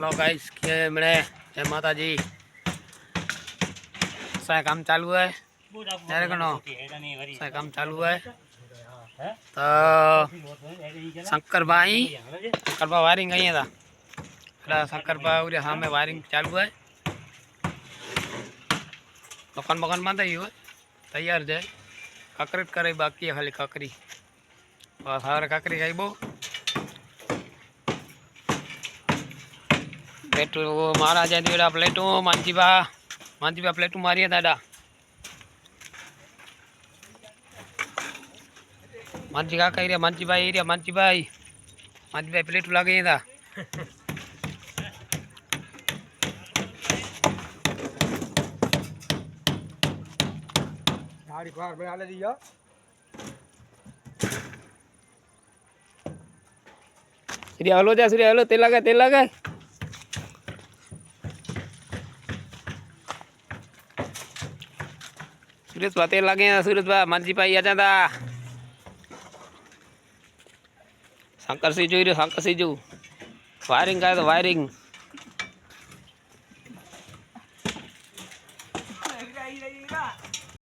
લો guys કે મળે. જય માતાજી. સાય કામ ચાલુ હે ત્યારે ગણો સાય કામ ચાલુ હે તો શંકરભાઈ શંકરભાઈ વાયરિંગ અહીંયા હતા એટલે શંકરભાઈ ઉરે સામે વાયરિંગ ચાલુ હે મકાન મકાન બાંધાઈ હોય. તૈયાર છે. કકરી કરે બાકી ખાલી કાકરી. સવારે કકરી ખાઈ બહુ. પ્લેટું મારા જ્યાં દીવડા પ્લેટું માનજીભા માનજીભા પ્લેટું મારીએ દાદા. માનજી કાકા એરિયા માનજીભાઈ એરિયા માનજીભાઈ માનજીભાઈ પ્લેટું લાગી હતા. ગાડી બહાર ભાઈ હાલે દીયો સૂર્ય હલો જા સૂર્ય હલો તેલ લાગે તેલ લાગે સુરેશભા તેલ લાગે સુરેશભા માનજીભાઈ આજા તા શંકરસિંહ જોઈ રહ્યો શંકરસિંહ જોઉં. વાયરિંગ કાય તો વાયરિંગ.